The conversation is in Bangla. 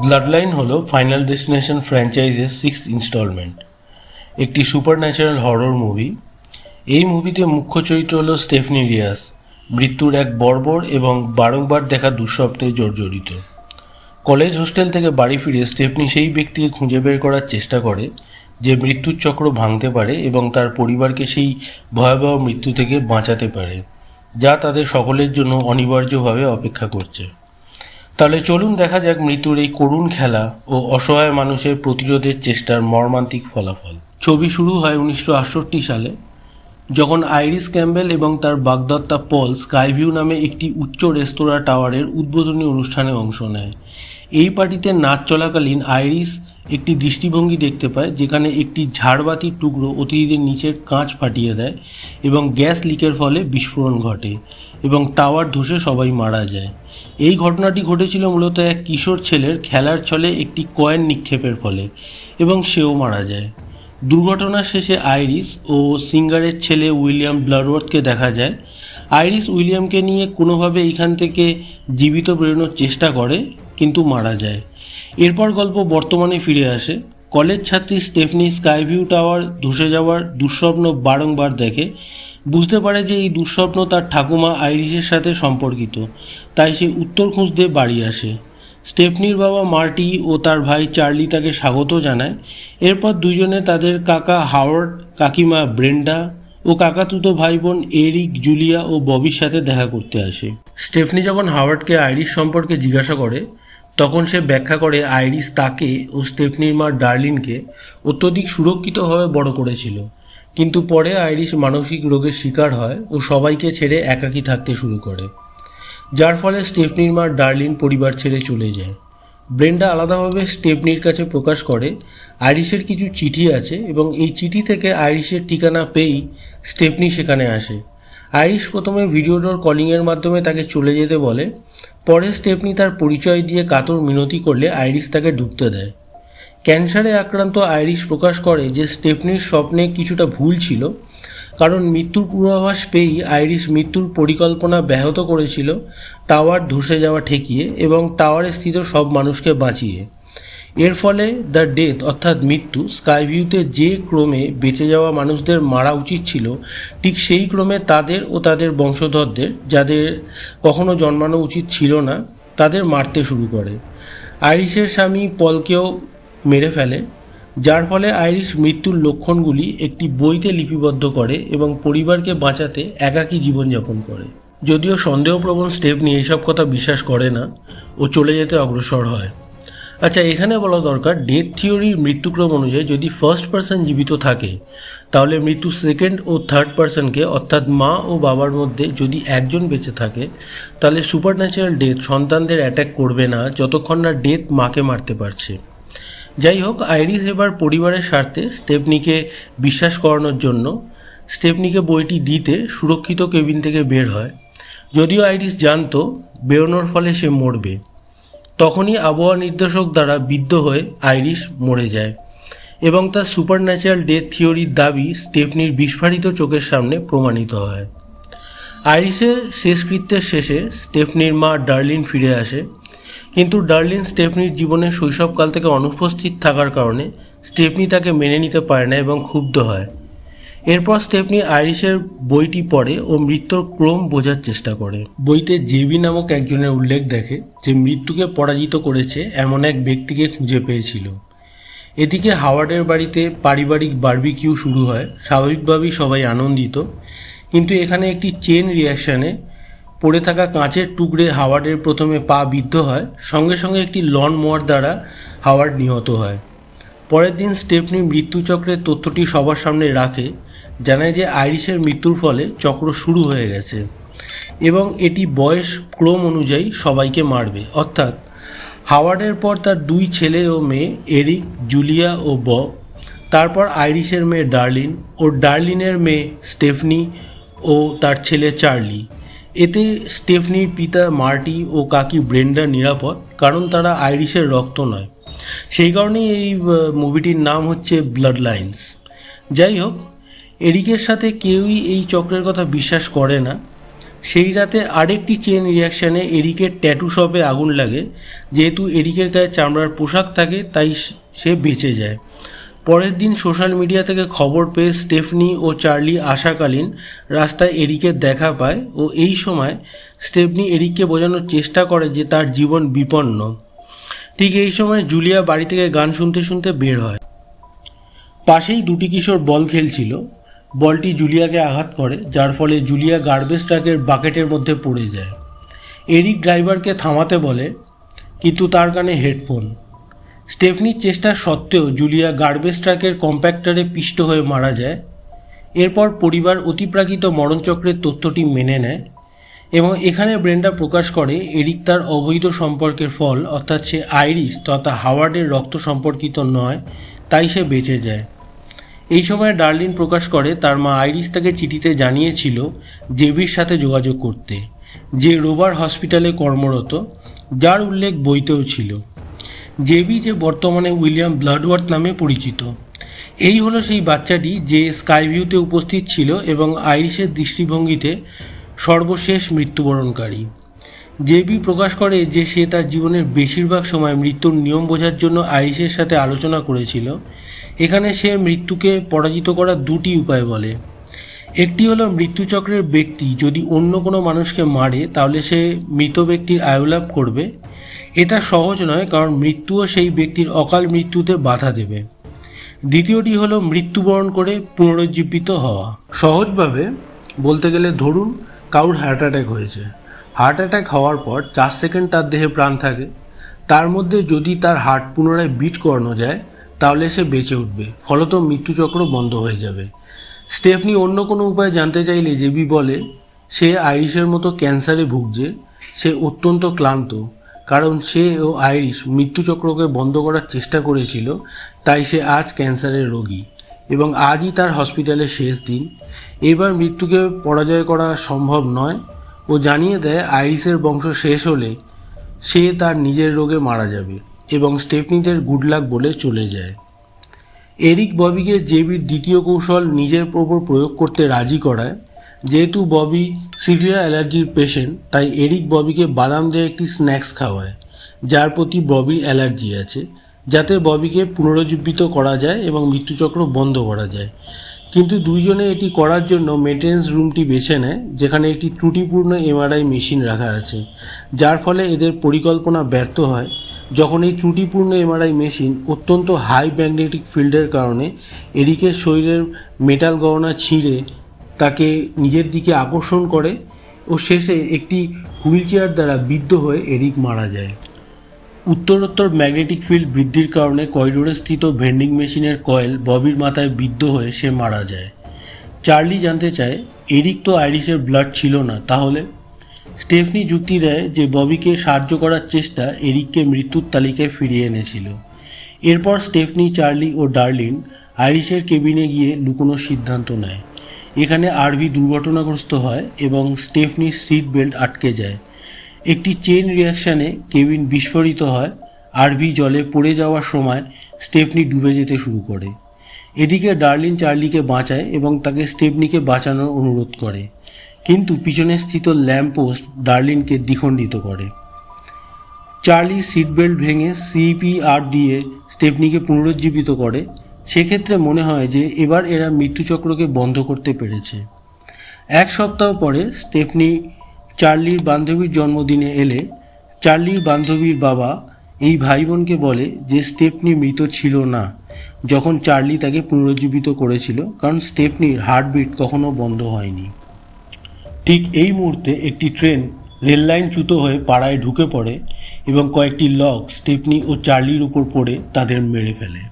ব্লাডলাইন হলো ফাইনাল ডেস্টিনেশন ফ্র্যাঞ্চাইজের সিক্স ইনস্টলমেন্ট একটি সুপার ন্যাচারাল হরর মুভি এই মুভিতে মুখ্য চরিত্র হল স্টেফনি রিয়াস মৃত্যুর এক বর্বর এবং বারংবার দেখা দুঃস্বপ্নে জর্জরিত। কলেজ হোস্টেল থেকে বাড়ি ফিরে স্টেফনি সেই ব্যক্তিকে খুঁজে বের করার চেষ্টা করে, যে মৃত্যুর চক্র ভাঙতে পারে এবং তার পরিবারকে সেই ভয়াবহ মৃত্যু থেকে বাঁচাতে পারে, যা তাদের সকলের জন্য অনিবার্যভাবে অপেক্ষা করছে। তাহলে চলুন দেখা যাক মৃত্যুর এই করুণ খেলা ও অসহায় মানুষের প্রতিরোধের চেষ্টার মর্মান্তিক ফলাফল। ছবি শুরু হয় উনিশশো আটষট্টি সালে, যখন আইরিস ক্যাম্বেল এবং তার বাগদত্তা পল স্কাইভিউ নামে একটি উচ্চ রেস্তোরাঁ টাওয়ারের উদ্বোধনী অনুষ্ঠানে অংশ নেয়। এই পার্টিতে নাচ চলাকালীন আইরিস একটি দৃষ্টিভঙ্গি দেখতে পায়, যেখানে একটি ঝাড়বাতির টুকরো অতিথিদের নিচের কাঁচ ফাটিয়ে দেয় এবং গ্যাস লিকের ফলে বিস্ফোরণ ঘটে এবং টাওয়ার ধসে সবাই মারা যায়। এই ঘটনাটি ঘটেছিল মূলত এক কিশোর ছেলের খেলার ছলে একটি কয়েন নিক্ষেপের ফলে, এবং সেও মারা যায়। দুর্ঘটনার শেষে আইরিস ও সিঙ্গারের ছেলে উইলিয়াম ব্লাডওয়ার্থকে দেখা যায়। আইরিস উইলিয়ামকে নিয়ে কোনোভাবে এইখান থেকে জীবিত বেরোনোর চেষ্টা করে, কিন্তু মারা যায়। এরপর গল্প বর্তমানে ফিরে আসে। কলেজ ছাত্রী স্টেফনি স্কাইভিউ টাওয়ার ধসে যাওয়ার দুঃস্বপ্ন বারংবার দেখে। বুঝতে পারে যে এই দুঃস্বপ্ন তার ঠাকুমা আইরিসের সাথে সম্পর্কিত। তাই সে উত্তর খুঁজতে বাড়ি আসে। স্টেফনির বাবা মার্টি ও তার ভাই চার্লি তাকে স্বাগত জানায়। এরপর দুজনে তাদের কাকা হাওয়ার্ড, কাকিমা ব্রেন্ডা ও কাকাতুতো ভাই বোন এরিক, জুলিয়া ও ববির সাথে দেখা করতে আসে। স্টেফনি যখন হাওয়ার্ডকে আইরিশ সম্পর্কে জিজ্ঞাসা করে, তখন সে ব্যাখ্যা করে আইরিস তাকে ও স্টেফনির মা ডার্লিনকে অত্যধিক সুরক্ষিতভাবে বড় করেছিল। কিন্তু পরে আইরিশ মানসিক রোগের শিকার হয় ও সবাইকে ছেড়ে একাকী থাকতে শুরু করে। যার ফলে স্টেপনির মা ডার্লিন পরিবার ছেড়ে চলে যায়। ব্রেন্ডা আলাদাভাবে স্টেপনির কাছে প্রকাশ করে, আইরিশের কিছু চিঠি আছে এবং এই চিঠি থেকে আইরিশের ঠিকানা পেয়েই স্টেপনি সেখানে আসে। আইরিশ প্রথমে ভিডিও ডোর কলিংয়ের মাধ্যমে তাকে চলে যেতে বলে, পরে স্টেপনি তার পরিচয় দিয়ে কাতর মিনতি করলে আইরিশ তাকে ঢুকতে দেয়। ক্যান্সারে আক্রান্ত আইরিশ প্রকাশ করে যে স্টেফনির স্বপ্নে কিছুটা ভুল ছিল, কারণ মৃত্যুর পূর্বাভাস পেয়েই আইরিশ মৃত্যুর পরিকল্পনা ব্যাহত করেছিল টাওয়ার ধসে যাওয়া ঠেকিয়ে এবং টাওয়ারে স্থিত সব মানুষকে বাঁচিয়ে। এর ফলে দ্য ডেথ, অর্থাৎ মৃত্যু, স্কাইভিউতে যে ক্রমে বেঁচে যাওয়া মানুষদের মারা উচিত ছিল, ঠিক সেই ক্রমে তাদের ও তাদের বংশধরদের, যাদের কখনো জন্মানো উচিত ছিল না, তাদের মারতে শুরু করে। আইরিশের স্বামী পলকেও মেরে ফেলে, যার ফলে আইরিশ মৃত্যুর লক্ষণগুলি একটি বইতে লিপিবদ্ধ করে এবং পরিবারকে বাঁচাতে একাকী জীবনযাপন করে। যদিও সন্দেহপ্রবণ স্টেপ নিয়ে এইসব কথা বিশ্বাস করে না ও চলে যেতে অগ্রসর হয়। আচ্ছা এখানে বলা দরকার, ডেথ থিওরির মৃত্যুক্রম অনুযায়ী যদি ফার্স্ট পার্সন জীবিত থাকে, তাহলে মৃত্যু সেকেন্ড ও থার্ড পার্সনকে অর্থাৎ মা ও বাবার মধ্যে যদি একজন বেঁচে থাকে, তাহলে সুপার ন্যাচারাল ডেথ সন্তানদের অ্যাটাক করবে না, যতক্ষণ না ডেথ মাকে মারতে পারছে। যাই হোক আইরিস এবার পরিবারের স্বার্থে স্টেপনিকে বিশ্বাস করানোর জন্য স্টেপনিকে বইটি দিতে সুরক্ষিত কেবিন থেকে বের হয়। যদিও আইরিস জানতো, বেরোনোর ফলে সে মরবে। তখনই আবহাওয়া নির্দেশক দ্বারা বিদ্ধ হয়ে আইরিশ মরে যায় এবং তার সুপার ন্যাচারাল ডেথ থিওরির দাবি স্টেফনির বিস্ফারিত চোখের সামনে প্রমাণিত হয়। আইরিসের শেষকৃত্যের শেষে স্টেফনির মা ডার্লিন ফিরে আসে। কিন্তু ডার্লিন স্টেফনির জীবনে শৈশবকাল থেকে অনুপস্থিত থাকার কারণে স্টেফনি তাকে মেনে নিতে পারে না এবং ক্ষুব্ধ হয়। এরপর স্টেফনি আইরিশের বইটি পড়ে ও মৃত্যুর ক্রম বোঝার চেষ্টা করে। বইতে জেবি নামক একজনের উল্লেখ দেখে যে মৃত্যুকে পরাজিত করেছে এমন এক ব্যক্তিকে খুঁজে পেয়েছিল। এদিকে হাওয়ার্ডের বাড়িতে পারিবারিক বার্বিকিউ শুরু হয়, স্বাভাবিকভাবেই সবাই আনন্দিত। কিন্তু এখানে একটি চেন রিয়াকশানে পড়ে থাকা কাঁচের টুকরে হাওয়ার্ডের প্রথমে পা বিদ্ধ হয়, সঙ্গে সঙ্গে একটি লন মোয়ার দ্বারা হাওয়ার্ড নিহত হয়। পরের দিন স্টেফনি মৃত্যুচক্রের তথ্যটি সবার সামনে রাখে, জানায় যে আইরিশের মৃত্যুর ফলে চক্র শুরু হয়ে গেছে এবং এটি বয়স ক্রম অনুযায়ী সবাইকে মারবে। অর্থাৎ, হাওয়ার্ডের পর তার দুই ছেলে ও মেয়ে, এরিক, জুলিয়া ও বব, তারপর আইরিশের মেয়ে ডার্লিন ও ডার্লিনের মেয়ে স্টেফনি ও তার ছেলে চার্লি। এতে স্টেফনির পিতা মার্টি ও কাকি ব্রেন্ডা নিরাপদ, কারণ তারা আইরিশের রক্ত নয়। সেই কারণেই এই মুভিটির নাম হচ্ছে ব্লাড লাইন্স যাই হোক, এরিকের সাথে কেউই এই চক্রের কথা বিশ্বাস করে না। সেই রাতে আরেকটি চেন রিয়াকশানে এরিকের ট্যাটু শপে আগুন লাগে। যেহেতু এরিকের গায়ে চামড়ার পোশাক থাকে, তাই সে বেঁচে যায়। পরের দিন সোশ্যাল মিডিয়া থেকে খবর পেয়ে স্টেফনি ও চার্লি আসাকালীন রাস্তায় এরিকের দেখা পায় ও এই সময় স্টেফনি এরিককে বোঝানোর চেষ্টা করে যে তার জীবন বিপন্ন। ঠিক এই সময় জুলিয়া বাড়ি থেকে গান শুনতে শুনতে বের হয়। পাশেই দুটি কিশোর বল খেলছিল। বলটি জুলিয়াকে আঘাত করে, যার ফলে জুলিয়া গার্বেজ ট্রাকের বাকেটের মধ্যে পড়ে যায়। এরিক ড্রাইভারকে থামাতে বলে, কিন্তু তার কানে হেডফোন। স্টেফনির চেষ্টা সত্ত্বেও জুলিয়া গার্বেজ ট্রাকের কম্প্যাক্টরে পিষ্ট হয়ে মারা যায়। এরপর পরিবার অতিপ্রাকৃত মরণচক্রের তথ্যটি মেনে নেয় এবং এখানে ব্রেন্ডা প্রকাশ করে, এরিক তার অবৈধ সম্পর্কের ফল, অর্থাৎ সে আইরিস তথা হাওয়ার্ডের রক্ত সম্পর্কিত নয়, তাই সে বেঁচে যায়। এই সময় ডার্লিন প্রকাশ করে, তার মা আইরিস তাকে চিঠিতে জানিয়েছিল জেবির সাথে যোগাযোগ করতে, যে রোবার হসপিটালে কর্মরত, যার উল্লেখ বইতেও ছিল। জেবি যে বর্তমানে উইলিয়াম ব্লাডওয়ার্থ নামে পরিচিত। এই হলো সেই বাচ্চাটি যে স্কাইভিউতে উপস্থিত ছিল এবং আইরিশের দৃষ্টিভঙ্গিতে সর্বশেষ মৃত্যুবরণকারী। জেবি প্রকাশ করে যে সে তার জীবনের বেশিরভাগ সময় মৃত্যুর নিয়ম বোঝার জন্য আইরিশের সাথে আলোচনা করেছিল। এখানে সে মৃত্যুকে পরাজিত করার দুটি উপায় বলে। একটি হলো মৃত্যুচক্রের ব্যক্তি যদি অন্য কোনো মানুষকে মারে, তাহলে সে মৃত ব্যক্তির আয়ুলাভ করবে। এটা সহজ নয়, কারণ মৃত্যুও সেই ব্যক্তির অকাল মৃত্যুতে বাধা দেবে। দ্বিতীয়টি হলো মৃত্যুবরণ করে পুনরুজ্জীবিত হওয়া। সহজভাবে বলতে গেলে ধরুন কারুর হার্ট অ্যাটাক হয়েছে। হার্ট অ্যাটাক হওয়ার পর চার সেকেন্ড তার দেহে প্রাণ থাকে। তার মধ্যে যদি তার হার্ট পুনরায় বিট করানো যায়, তাহলে সে বেঁচে উঠবে। ফলত মৃত্যুচক্র বন্ধ হয়ে যাবে। স্টেফনি অন্য কোনো উপায় জানতে চাইলে জেবি বলে, সে আইরিশের মতো ক্যান্সারে ভুগছে, সে অত্যন্ত ক্লান্ত। কারণ সে ও আইরিশ মৃত্যুচক্রকে বন্ধ করার চেষ্টা করেছিল, তাই সে আজ ক্যান্সারের রোগী এবং আজই তার হসপিটালের শেষ দিন। এবার মৃত্যুকে পরাজয় করা সম্ভব নয় ও জানিয়ে দেয় আইরিসের বংশ শেষ হলে সে তার নিজের রোগে মারা যাবে এবং স্টেফনিদের গুড লাক বলে চলে যায়। এরিক ববিকে জেবির দ্বিতীয় কৌশল নিজের ওপর প্রয়োগ করতে রাজি করায়। যেহেতু ববি সিভিয়ার অ্যালার্জির পেশেন্ট, তাই এরিক ববিকে বাদাম দিয়ে একটি স্ন্যাক্স খাওয়ায়, যার প্রতি ববির অ্যালার্জি আছে, যাতে ববিকে পুনরুজ্জীবিত করা যায় এবং মৃত্যুচক্র বন্ধ করা যায়। কিন্তু দুইজনে এটি করার জন্য মেনটেন্স রুমটি বেছে নেয়, যেখানে একটি ত্রুটিপূর্ণ এমআরআই মেশিন রাখা আছে, যার ফলে এদের পরিকল্পনা ব্যর্থ হয়, যখন এই ত্রুটিপূর্ণ এমআরআই মেশিন অত্যন্ত হাই ম্যাগনেটিক ফিল্ডের কারণে এরিকের শরীরের মেটাল গহনা ছিঁড়ে তাকে নিজের দিকে আকর্ষণ করে ও শেষে একটি হুইল চেয়ার দ্বারা বিদ্ধ হয়ে এরিক মারা যায়। উত্তরোত্তর ম্যাগনেটিক ফিল্ড বৃদ্ধির কারণে করিডোরে স্থিত ভেন্ডিং মেশিনের কয়েল ববির মাথায় বিদ্ধ হয়ে সে মারা যায়। চার্লি জানতে চায়, এরিক তো আইরিসের ব্লাড ছিল না, তাহলে? স্টেফনি যুক্তি দেয় যে ববিকে সাহায্য করার চেষ্টা এরিককে মৃত্যুর তালিকায় ফিরিয়ে এনেছিল। এরপর স্টেফনি, চার্লি ও ডার্লিন আইরিসের কেবিনে গিয়ে লুকোনোর সিদ্ধান্ত নেয়। এখানে আরভি দুর্ঘটনাগ্রস্ত হয় এবং স্টেফনির সিট বেল্ট আটকে যায়। একটি চেন রিয়াকশানে কেবিন বিস্ফোরিত হয় আরভি জলে পড়ে যাওয়ার সময় স্টেফনি ডুবে যেতে শুরু করে। এদিকে ডার্লিন চার্লিকে বাঁচায় এবং তাকে স্টেফনিকে বাঁচানোর অনুরোধ করে। কিন্তু পিছনে স্থিত ল্যাম্প পোস্ট ডার্লিনকে দ্বিখণ্ডিত করে। চার্লি সিট বেল্ট ভেঙে সিপিআর দিয়ে স্টেফনিকে পুনরুজ্জীবিত করে সেক্ষেত্রে মনে হয় যে এবার এরা মৃত্যুচক্রকে বন্ধ করতে পেরেছে। এক সপ্তাহ পরে স্টেফনি চার্লির বান্ধবীর জন্মদিনে এলে চার্লির বান্ধবীর বাবা এই ভাই বোনকে বলে যে স্টেপনি মৃত ছিল না, যখন চার্লি তাকে পুনরুজ্জীবিত করেছিল, কারণ স্টেপনির হার্টবিট কখনো বন্ধ হয়নি। ঠিক এই মুহূর্তে একটি ট্রেন রেললাইন চ্যুত হয়ে পাড়ায় ঢুকে পড়ে এবং কয়েকটি লক স্টেপনি ও চার্লির উপর পড়ে তাদের মেরে ফেলে।